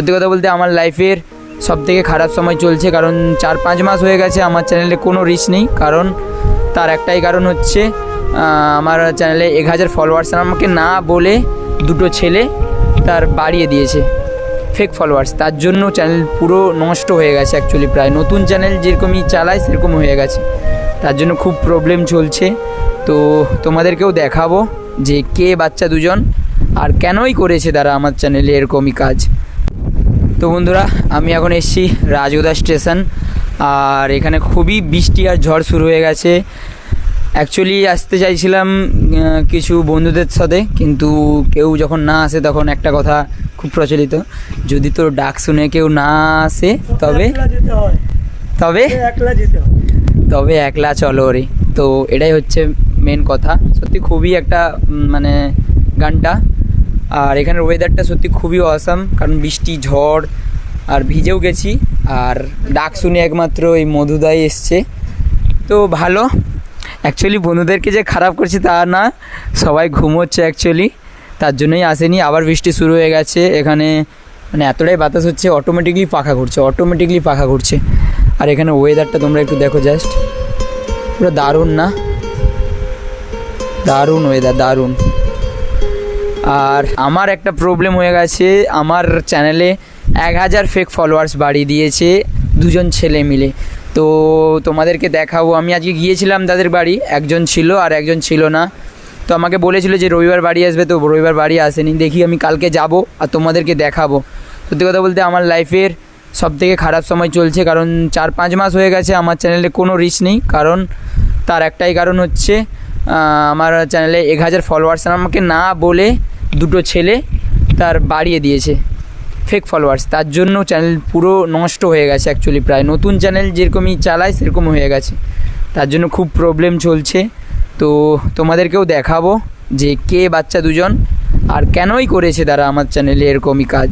সত্যি কথা বলতে আমার লাইফের সব থেকে খারাপ সময় চলছে, কারণ চার পাঁচ মাস হয়ে গেছে আমার চ্যানেলে কোনো রিচ নেই, কারণ তার একটাই কারণ হচ্ছে আমার চ্যানেলে এক হাজার ফলোয়ার্স আমাকে না বলে দুটো ছেলে তার বাড়িয়ে দিয়েছে ফেক ফলোয়ার্স তার জন্য চ্যানেল পুরো নষ্ট হয়ে গেছে অ্যাকচুয়ালি প্রায়। নতুন চ্যানেল যেরকমই চালায় সেরকম হয়ে গেছে। তার জন্য খুব প্রবলেম চলছে। তো তোমাদেরকেও দেখাবো যে কে বাচ্চা দুজন আর কেনই করেছে তারা আমার চ্যানেলে এরকমই কাজ। তো বন্ধুরা আমি এখন এসেছি রাজগোদা স্টেশন। আর এখানে খুবই বৃষ্টি আর ঝড় শুরু হয়ে গেছে। অ্যাকচুয়ালি আসতে চাইছিলাম কিছু বন্ধুদের সাথে কিন্তু কেউ যখন না আসে তখন একটা কথা খুব প্রচলিত যদি তোর ডাক শুনে কেউ না আসে তবে? হয়। তবে? তবে একলা চলো রে। তো এটাই হচ্ছে মেন কথা। সত্যি খুবই একটা মানে গানটা। আর এখানের ওয়েদারটা সত্যি খুবই অসাম কারণ বৃষ্টি, ঝড়, আর ভিজেও গেছি। আর ডাক শুনে একমাত্র এই মধুদাই এসছে। তো ভালো অ্যাকচুয়ালি বন্ধুদেরকে যে খারাপ করছি তা না, সবাই ঘুমোচ্ছে অ্যাকচুয়ালি তার জন্যই আসেনি। আবার বৃষ্টি শুরু হয়ে গেছে, এখানে মানে এতটাই বাতাস হচ্ছে অটোমেটিকলি পাখা ঘুরছে অটোমেটিকলি পাখা ঘুরছে। আর এখানে ওয়েদারটা তোমরা একটু দেখো জাস্ট পুরো দারুণ না? দারুণ ওয়েদার দারুণ। আর আমার একটা প্রবলেম হয়ে গেছে। আমার চ্যানেলে এক হাজার ফেক ফলোয়ার্স বাড়িয়ে দিয়েছে দুজন ছেলে মিলে। তো তোমাদেরকে দেখাবো। আমি আজকে গিয়েছিলাম তাদের বাড়ি। একজন ছিল আর একজন ছিল না। তো আমাকে বলেছিল যে রবিবার বাড়ি আসবে। তো রবিবার বাড়ি আসেনি। দেখি আমি কালকে যাব আর তোমাদেরকে দেখাবো। সত্যি কথা বলতে আমার লাইফের সব থেকে খারাপ সময় চলছে। কারণ চার পাঁচ মাস হয়ে গেছে আমার চ্যানেলে কোনো রিচ নেই। কারণ তার একটাই কারণ হচ্ছে আমার চ্যানেলে এক হাজার ফলোয়ার্স আমাকে না বলে দুটো ছেলে তার বাড়িয়ে দিয়েছে ফেক ফলোয়ার্স তার জন্য চ্যানেল পুরো নষ্ট হয়ে গেছে অ্যাকচুয়ালি প্রায়। নতুন চ্যানেল যেরকমই চালায় সেরকম হয়ে গেছে। তার জন্য খুব প্রবলেম চলছে। তো তোমাদেরকেও দেখাবো যে কে বাচ্চা দুজন আর কেনই করেছে তারা আমার চ্যানেলে এরকমই কাজ।